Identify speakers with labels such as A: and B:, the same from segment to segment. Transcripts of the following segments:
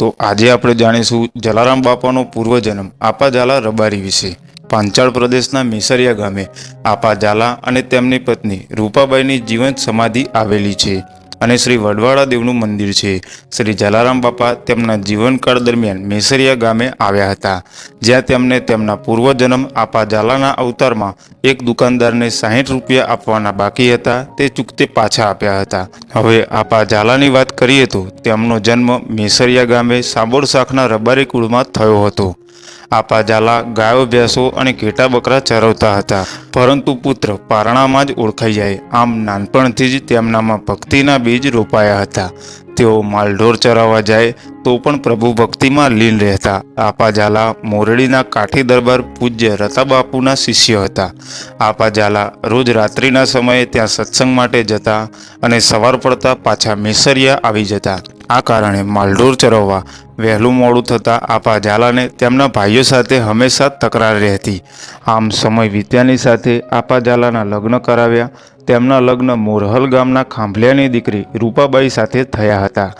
A: તો આજે આપણે જાણીશું જલારામ બાપાનો પૂર્વજન્મ આપા ઝાલા રબારી વિશે. પાંચાળ પ્રદેશના મિસરિયા ગામે આપા ઝાલા અને તેમની પત્ની રૂપાબાઈની જીવંત સમાધિ આવેલી છે. અને શ્રી વડવાળા દેવનું મંદિર છે. શ્રી જલારામ બાપા તેમના જીવનકાળ દરમિયાન મેસરિયા ગામે આવ્યા હતા. જ્યાં તેમને તેમના પૂર્વજન્મ આપા ઝાલાના અવતારમાં એક દુકાનદારને સાહીઠ રૂપિયા આપવાના બાકી હતા. તે ચૂકતે પાછા આપ્યા હતા. હવે આપા ઝાલાની વાત કરીએ તો તેમનો જન્મ મેસરિયા ગામે સાબોર શાખના રબારી કુળમાં થયો હતો. આપા ઝાલા ગાયો, ભેંસો અને ઘેટા બકરા ચરવતા હતા. પરંતુ પુત્ર પારણામાં જ ઓળખાઈ જાય. આમ નાનપણથી જ તેમનામાં ભક્તિના બીજ રોપાયા હતા. તેઓ માલઢોર ચરાવવા જાય તો પણ પ્રભુ ભક્તિમાં લીન રહેતા. આપા ઝાલા મોરડીના કાઠી દરબાર પૂજ્ય રતાબાપુના શિષ્ય હતા. આપા ઝાલા રોજ રાત્રિના સમયે ત્યાં સત્સંગ માટે જતા અને સવાર પડતા પાછા મેસરિયા આવી જતા. આ કારણે માલઢોર ચરવવા વહેલું મોડું થતાં આપા ઝાલાને તેમના ભાઈઓ સાથે હંમેશા તકરાર રહેતી. આમ સમય વીત્યાની સાથે આપા ઝાલાના લગ્ન કરાવ્યા. તેમના લગ્ન મોરહલ ગામના ખાંભલિયાની દીકરી રૂપાબાઈ સાથે થયા હતા.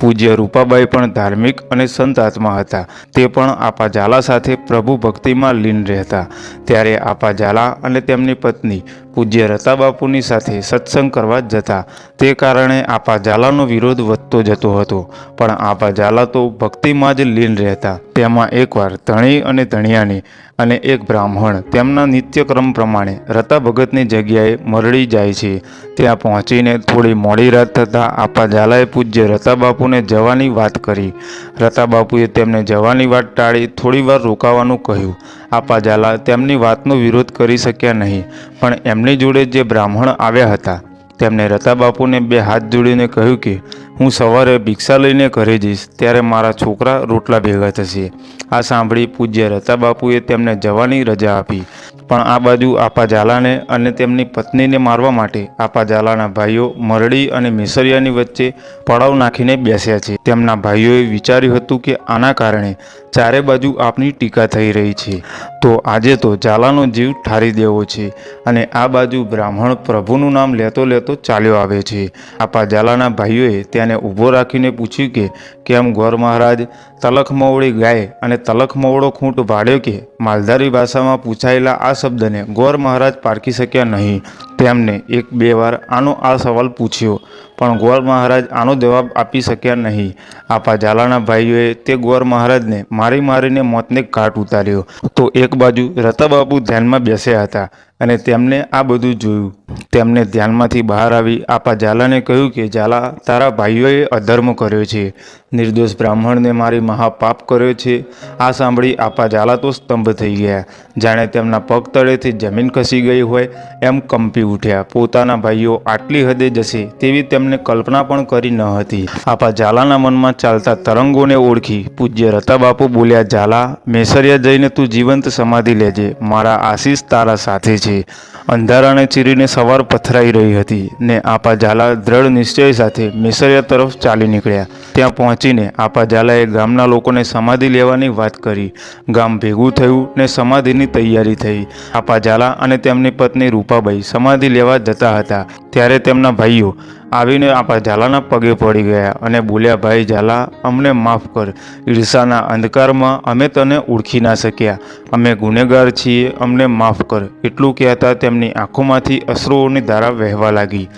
A: પૂજ્ય રૂપાબાઈ પણ ધાર્મિક અને સંત આત્મા હતા. તે પણ આપા ઝાલા સાથે પ્રભુ ભક્તિમાં લીન રહેતા. ત્યારે આપા ઝાલા અને તેમની પત્ની પૂજ્ય રતાબાપુની સાથે સત્સંગ કરવા જતા. તે કારણે આપા ઝાલાનો વિરોધ વધતો જતો હતો. પણ આપા ઝાલા તો ભક્તિમાં જ લીન રહેતા. તેમાં એકવાર ધણી અને ધણિયાની અને એક બ્રાહ્મણ. તેમના નિત્યક્રમ પ્રમાણે રતા ભગતની જગ્યાએ મરડી જાય છે. ત્યાં પહોંચીને થોડી મોડી રાત થતાં આપા ઝાલાએ પૂજ્ય રતાબાપુને જવાની વાત કરી. રતાબાપુએ તેમને જવાની વાત ટાળી થોડીવાર રોકાવાનું કહ્યું. આપા ઝાલા તેમની વાતનો વિરોધ કરી શક્યા નહીં, પણ એમની જોડે જે બ્રાહ્મણ આવ્યા હતા તેમણે રતાબાપુને બે હાથ જોડીને કહ્યું કે હું સવારે ભિક્ષા લઈને ઘરે જઈશ, ત્યારે મારા છોકરા રોટલા ભેગા થશે. આ સાંભળી પૂજ્ય રતાબાપુએ તેમને જવાની રજા આપી. પણ આ બાજુ આપા ઝાલાને અને તેમની પત્નીને મારવા માટે આપા ઝાલાના ભાઈઓ મરડી અને મિસરિયાની વચ્ચે પડાવ નાખીને બેસ્યા છે. તેમના ભાઈઓએ વિચાર્યું હતું કે આના કારણે ચારે બાજુ આપની ટીકા થઈ રહી છે. તો આજે તો ઝાલાનો જીવ ઠારી દેવો છે અને આ બાજુ બ્રાહ્મણ પ્રભુનું નામ લેતો લેતો ચાલ્યો આવે છે. આપા ઝાલાના ભાઈઓએ તેને ઊભો રાખીને પૂછ્યું કે, કેમ ગોર મહારાજ તલખ મવડી ગાય અને તલખ મવડો ખૂંટ ભાડ્યો કે? માલધારી ભાષામાં પૂછાયેલા આ શબ્દને ગોર મહારાજ પારખી શક્યા નહીં. તેમને એક બે વાર આનો આ સવાલ પૂછ્યો. પણ ગોળ મહારાજ આનો જવાબ આપી શક્યા નહીં. આપા ઝાલાના ભાઈઓએ તે ગોળ મહારાજને મારી મારીને મોતને ઘાટ ઉતાર્યો. તો એક બાજુ રતાબાપુ ધ્યાનમાં બેસ્યા હતા અને તેમને આ બધું જોયું. તેમને ધ્યાનમાંથી બહાર આવી આપા ઝાલાને કહ્યું કે, ઝાલા, તારા ભાઈઓએ અધર્મ કર્યો છે. નિર્દોષ બ્રાહ્મણને મારી મહાપાપ કર્યો છે. આ સાંભળી આપા ઝાલા તો સ્તંભ થઈ ગયા. જાણે તેમના પગ તળેથી જમીન ખસી ગઈ હોય એમ કંપી ઉઠ્યા. પોતાના ભાઈઓ આટલી હદે જશે તેવી તેમને કલ્પના પણ કરી ન હતી. આપા ઝાલાના મનમાં ચાલતા તરંગોને ઓળખી પૂજ્ય રતાબાપુ બોલ્યા, ઝાલા, મેસરિયા જઈને તું જીવંત સમાધિ લેજે. મારા આશીષ તારા સાથે છે. અંધારાને ચીરીને સવાર પથરાઈ રહી હતી ને આપા ઝાલા દ્રઢ નિશ્ચય સાથે મેસરિયા તરફ ચાલી નીકળ્યા. ત્યાં પહોંચીને આપા ઝાલાએ ગામના લોકોને સમાધિ લેવાની વાત કરી. ગામ ભેગું થયું ને સમાધિની તૈયારી થઈ. આપા ઝાલા અને તેમની પત્ની રૂપાબાઈ સમાધિ લેવા જતા હતા. ત્યારે તેમના ભાઈઓ આવીને આપણા ઝાલાના પગે પડી ગયા અને બોલ્યા, ભાઈ ઝાલા, અમને માફ કર. ઈર્ષાના અંધકારમાં અમે તને ઓળખી ના શક્યા. અમે ગુનેગાર છીએ, અમને માફ કર. એટલું કહેતા તેમની આંખોમાંથી અશ્રુઓની ધારા વહેવા લાગી.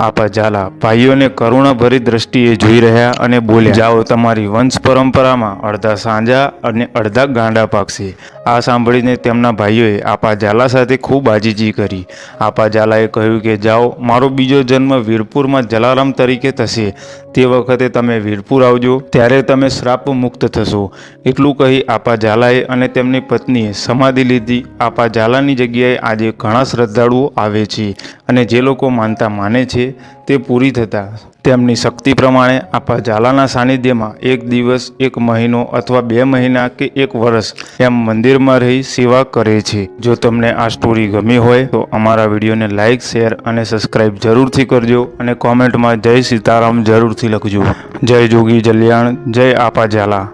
A: આપા ઝાલા. ભાઈઓને કરુણાભરી દ્રષ્ટિએ જોઈ રહ્યા અને બોલ્યા, જાઓ તમારી વંશ પરંપરામાં અડધા સાંજા અને અડધા ગાંડા પાકશે. આ સાંભળીને તેમના ભાઈઓએ આપા ઝાલા સાથે ખૂબ આજીજી કરી. આપા ઝાલાએ કહ્યું કે, જાઓ, મારો બીજો જન્મ વીરપુરમાં જલારામ તરીકે થશે. તે વખતે તમે વીરપુર આવજો, ત્યારે તમે શ્રાપ મુક્ત થશો. એટલું કહી આપા ઝાલાએ અને તેમની પત્નીએ સમાધિ લીધી. આપા ઝાલાની જગ્યાએ આજે ઘણા શ્રદ્ધાળુઓ આવે છે અને જે લોકો માનતા માને તે પૂરી થતાં. તેમની શક્તિ પ્રમાણે આપા ઝાલાના સાનિધ્યમાં એક દિવસ, એક મહિનો અથવા બે મહિના કે એક વર્ષ એમ મંદિરમાં રહી સેવા કરે છે. જો તમને આ સ્ટોરી ગમી હોય તો અમારા વિડીયોને લાઇક શેર અને સબસ્ક્રાઈબ જરૂરથી કરજો અને કોમેન્ટમાં જય સીતારામ જરૂરથી લખજો. જય જોગી જલ્યાણ, જય આપા ઝાલા.